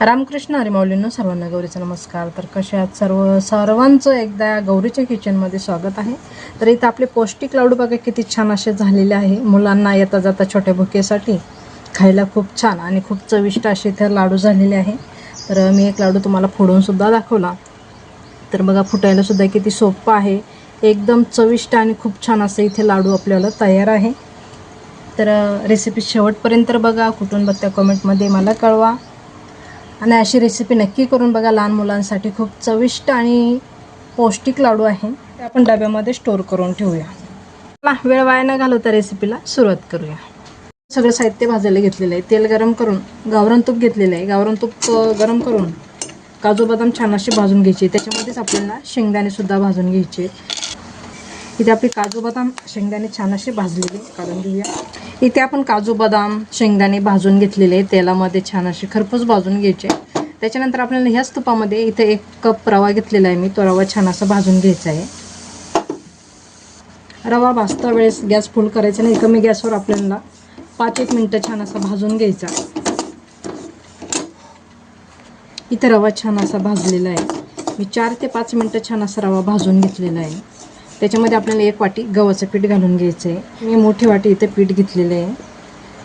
रामकृष्ण हरिमाऊलींनो सर्वांना गौरीचा नमस्कार. तर कसे आहात सर्व सर्वांचं एकदा गौरीच्या किचनमध्ये स्वागत आहे. तर इथं आपले पौष्टिक लाडू बघा किती छान असे झालेले आहे. मुलांना येता जाता छोट्या भुकेसाठी खायला खूप छान आणि खूप चविष्ट असे इथे लाडू झालेले आहे. तर मी एक लाडू तुम्हाला फोडूनसुद्धा दाखवला. तर बघा फुटायलासुद्धा किती सोपं आहे. एकदम चविष्ट आणि खूप छान असं इथे लाडू आपल्याला तयार आहे. तर रेसिपी शेवटपर्यंत बघा कुठून बघत्या कमेंटमध्ये मला कळवा. आणि अशी रेसिपी नक्की करून बघा. लहान मुलांसाठी खूप चविष्ट आणि पौष्टिक लाडू आहे. ते आपण डब्यामध्ये स्टोअर करून ठेवूया. चला वेळ वाया न घालवता रेसिपीला सुरुवात करूया. सगळं साहित्य भाजायला घेतलेलं आहे. तेल गरम करून गावरण तूप घेतलेलं आहे. गावरण तूप गरम करून काजू बदाम छान असे भाजून घ्यायचे त्याच्यामध्येच आपल्याला शेंगदाणेसुद्धा भाजून घ्यायचे इथे आपले काजू बदाम शेंगदाणे छान असे भाजलेले काढून घेऊया. इथे आपण काजू बदाम शेंगदाणे भाजून घेतलेले तेलामध्ये छान असे खरपूस भाजून घ्यायचे. त्याच्यानंतर आपल्याला ह्याच तुपामध्ये इथे एक कप रवा घेतलेला आहे मी. तो रवा छान असा भाजून घ्यायचा आहे. रवा भाजता वेळेस गॅस फुल करायचा नाही. कमी गॅसवर आपल्याला पाच एक मिनटं छान असा भाजून घ्यायचा. इथे रवा छान असा भाजलेला आहे. मी चार ते पाच मिनटं छान असा रवा भाजून घेतलेला आहे. त्याच्यामध्ये आपल्याला एक वाटी गव्हाचं पीठ घालून घ्यायचं आहे मी मोठी वाटी इथे पीठ घेतलेलं आहे.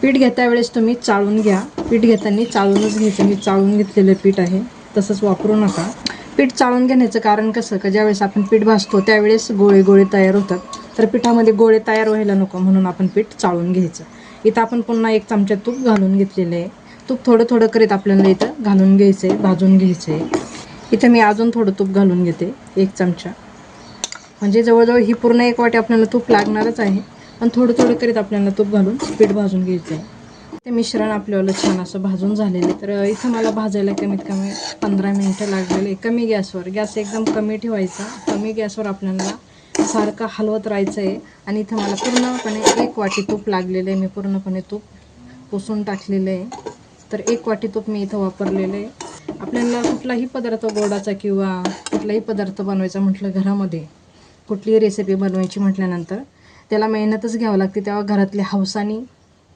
पीठ घेता वेळेस तुम्ही चाळून घ्या. पीठ घेताना चाळूनच घ्यायचं. मी चाळून घेतलेलं पीठ आहे. तसंच वापरू नका. पीठ चाळून घेण्याचं कारण कसं? का ज्यावेळेस आपण पीठ भाजतो त्यावेळेस गोळे गोळे तयार होतात. तर पिठामध्ये गोळे तयार व्हायला नको म्हणून आपण पीठ चाळून घ्यायचं. इथं आपण पुन्हा एक चमचा तूप घालून घेतलेलं आहे. तूप थोडं थोडं करीत आपल्याला इथं घालून घ्यायचं आहे भाजून घ्यायचं आहे इथं मी अजून थोडं तूप घालून घेते. एक चमचा. म्हणजे जवळजवळ ही पूर्ण एक वाटी आपल्याला तूप लागणारच आहे. पण थोडं थोडं करीत आपल्याला तूप घालून पीठ भाजून घ्यायचं आहे. ते मिश्रण आपल्याला छान असं भाजून झालेलं आहे. तर इथं मला भाजायला कमीत कमी पंधरा मिनटं लागलेले कमी गॅसवर. गॅस एकदम कमी ठेवायचा. कमी गॅसवर आपल्याला सारखं हलवत राहायचं आहे आणि इथं मला पूर्णपणे एक वाटी तूप लागलेलं आहे. मी पूर्णपणे तूप पुसून टाकलेलं आहे. तर एक वाटी तूप मी इथं वापरलेलं आहे. आपल्याला कुठलाही पदार्थ गोडाचा किंवा कुठलाही पदार्थ बनवायचा म्हटलं घरामध्ये कुठलीही रेसिपी बनवायची म्हटल्यानंतर त्याला मेहनतच घ्यावं लागते. तेव्हा घरातले हौसानी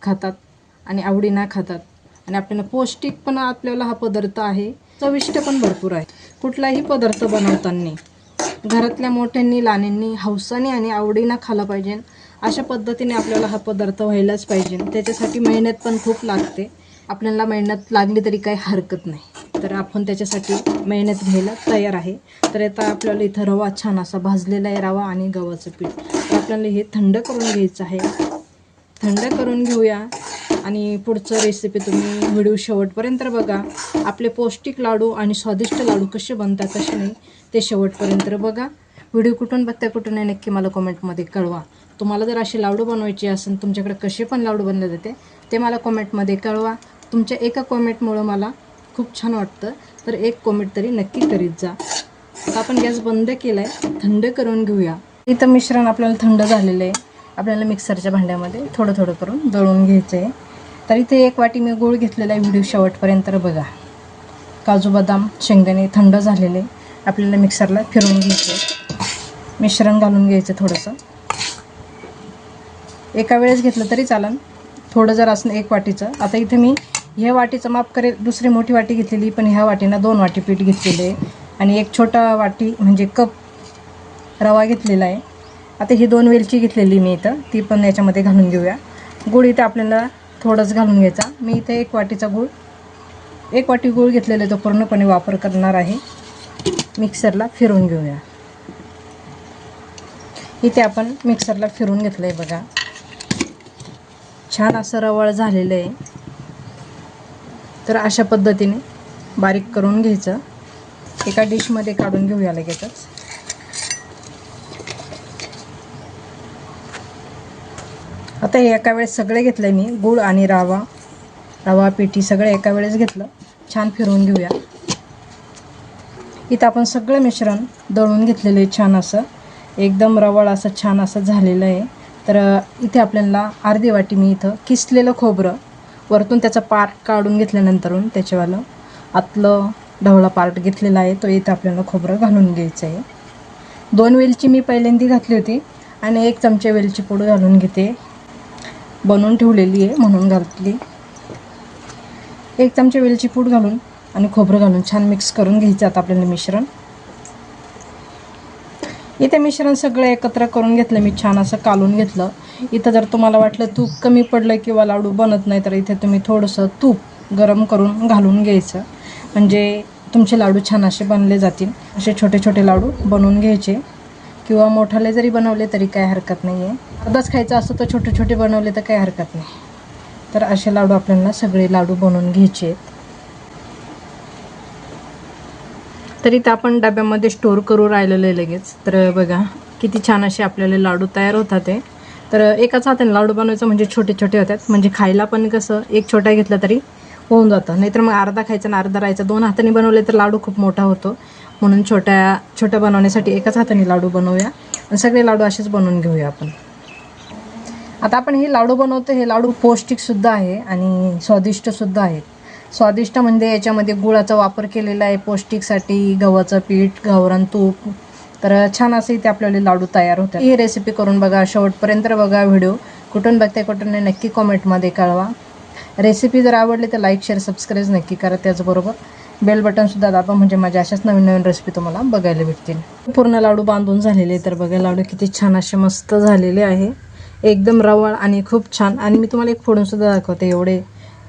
खातात आणि आवडीना खातात. आणि आपल्याला पौष्टिक पण आपल्याला हा पदार्थ आहे. चविष्ट पण भरपूर आहे. कुठलाही पदार्थ बनवताना घरातल्या मोठ्यांनी लहानांनी हौसाने आणि आवडीनं खाला पाहिजे. अशा पद्धतीने आपल्याला हा पदार्थ व्हायलाच पाहिजे. त्याच्यासाठी मेहनत पण खूप लागते. आपल्याला मेहनत लागली तरी काही हरकत नाही. तर आपण त्याच्यासाठी मेहनत घ्यायला तयार आहे. तर आता आपल्याला इथं रवा छान असा भाजलेला आहे रवा आणि गव्हाचं पीठ. तर आपल्याला हे थंड करून घ्यायचं आहे. थंड करून घेऊया. आणि पुढचं रेसिपी तुम्ही व्हिडिओ शेवटपर्यंत बघा. आपले पौष्टिक लाडू आणि स्वादिष्ट लाडू कसे बनतात कसे नाही ते शेवटपर्यंत बघा. व्हिडिओ कुठून बघता कुठून नाही नक्की मला कॉमेंटमध्ये कळवा. तुम्हाला जर असे लाडू बनवायचे असेल तुमच्याकडे कसे पण लाडू बनले जाते ते मला कॉमेंटमध्ये कळवा. तुमच्या एका कॉमेंटमुळं मला खूप छान वाटतं. तर एक कमेंट तरी नक्की करीत जा. आता आपण गॅस बंद केला आहे थंड करून घेऊया. इथं मिश्रण आपल्याला थंड झालेलं आहे. आपल्याला मिक्सरच्या भांड्यामध्ये थोडं थोडं करून दळून घ्यायचं आहे तर इथे एक वाटी मी गूळ घेतलेला आहे. व्हिडिओ शेवटपर्यंत बघा. काजू बदाम शेंगदाणे थंड झालेले आपल्याला मिक्सरला फिरवून घ्यायचं मिश्रण घालून घ्यायचं थोडंसं. एका वेळेस घेतलं तरी चालेल थोडं जर असणं एक वाटीचं. आता इथे मी ह्या वाटीचं माप करेल दुसरी मोठी वाटी घेतलेली पण ह्या वाटीनं दोन वाटी पीठ घेतलेलं आहे. आणि एक छोटा वाटी म्हणजे कप रवा घेतलेला आहे. आता ही दोन वेलची घेतलेली मी इथं ती पण याच्यामध्ये घालून घेऊया. गूळ इथं आपल्याला थोडंच घालून घ्यायचा. मी इथे एक वाटीचा गूळ एक वाटी गूळ घेतलेला आहे तो पूर्णपणे वापर करणार आहे. मिक्सरला फिरून घेऊया. इथे आपण मिक्सरला फिरून घेतलं आहे बघा. छान असं रवळ झालेलं आहे. तर अशा पद्धतीने बारीक करून घ्यायचं. एका डिशमध्ये काढून घेऊया लगेचच. आता हे एका वेळेस सगळे घेतलं मी. गूळ आणि रावा. रवा पिठी सगळं एका वेळेस घेतलं. छान फिरवून घेऊया. इथं आपण सगळं मिश्रण दळून घेतलेलं आहे छान असं. एकदम रवळ असं छान असं झालेलं आहे. तर इथे आपल्याला अर्धी वाटी मी इथं किसलेलं खोबरं वरतून त्याचा पार्ट काढून घेतल्यानंतरून त्याच्यावालं आतलं ढवळा पार्ट घेतलेला आहे तो इथं आपल्याला खोबरं घालून घ्यायचं आहे. दोन वेलची मी पहिल्यांदी घातली होती आणि एक चमचे वेलची पूड घालून घेते. बनवून ठेवलेली आहे म्हणून घातली. एक चमचे वेलची पूड घालून आणि खोबरं घालून छान मिक्स करून घ्यायचं आता आपल्याला मिश्रण. इथे मिश्रण सगळं एकत्र करून घेतलं मी छान असं कालून घेतलं. इथं जर तुम्हाला वाटलं तूप कमी पडलं किंवा लाडू बनत नाही तर इथे तुम्ही थोडंसं तूप गरम करून घालून घ्यायचं. म्हणजे तुमचे लाडू छान असे बनले जातील. असे छोटे छोटे लाडू बनवून घ्यायचे. किंवा मोठाले जरी बनवले तरी काय हरकत नाही आहे अर्धाच खायचं असं तर छोटे छोटे बनवले तर काही हरकत नाही. तर असे लाडू आपल्याला सगळे लाडू बनवून घ्यायचे आहेत. तरी ते आपण डब्यामध्ये स्टोर करू राहिलेलं आहे लगेच. तर बघा किती छान असे आपल्याला लाडू तयार होतात ते. तर एकाच हाताने लाडू बनवायचं म्हणजे छोटे छोटे होतात. म्हणजे खायला पण कसं एक छोटा घेतला तरी होऊन जातं. नाहीतर मग अर्धा खायचा आणि अर्धा राहायचा. दोन हाताने बनवले तर लाडू खूप मोठा होतो. म्हणून छोट्या छोट्या बनवण्यासाठी एकाच हाताने लाडू बनवूया. आणि सगळे लाडू असेच बनवून घेऊया आपण. आता आपण हे लाडू बनवतो हे लाडू पौष्टिकसुद्धा आहे आणि स्वादिष्टसुद्धा आहेत स्वादिष्ट म्हणजे याच्यामध्ये गुळाचा वापर केलेला आहे पौष्टिकसाठी गव्हाचं पीठ गावरान तूप. तर छान असे इथे आपल्याला लाडू तयार होतात. ही रेसिपी करून बघा शेवटपर्यंत बघा व्हिडिओ. कुठून बघताय कुठून नाही नक्की कॉमेंटमध्ये कळवा. रेसिपी जर आवडली तर लाईक शेअर सबस्क्राईब नक्की करा त्याचबरोबर बेल बटनसुद्धा दाबा म्हणजे माझ्या अशाच नवीन नवीन रेसिपी तुम्हाला बघायला भेटतील. पूर्ण लाडू बांधून झालेले तर बघा लाडू किती छान असे मस्त झालेले आहे. एकदम रवाळ आणि खूप छान. आणि मी तुम्हाला एक फोडूनसुद्धा दाखवते एवढे.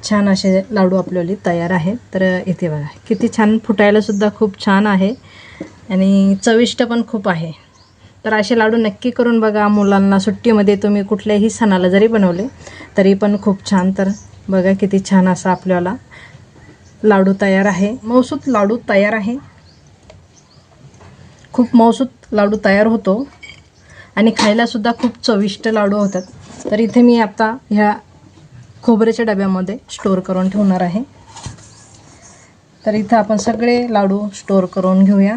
छान असे लाडू आपल्याला तयार आहेत तर इथे बघा किती छान फुटायलासुद्धा खूप छान आहे आणि चविष्ट पण खूप आहे. तर असे लाडू नक्की करून बघा मुलांना सुट्टीमध्ये तुम्ही कुठल्याही सणाला जरी बनवले तरी पण खूप छान. तर बघा किती छान असा आपल्याला लाडू तयार आहे. मौसूत लाडू तयार आहे. खूप मौसूत लाडू तयार होतो आणि खायलासुद्धा खूप चविष्ट लाडू होतात. तर इथे मी आता ह्या खोबऱ्याच्या डब्यामध्ये स्टोअर करून ठेवणार आहे. तर इथं आपण सगळे लाडू स्टोअर करून घेऊया.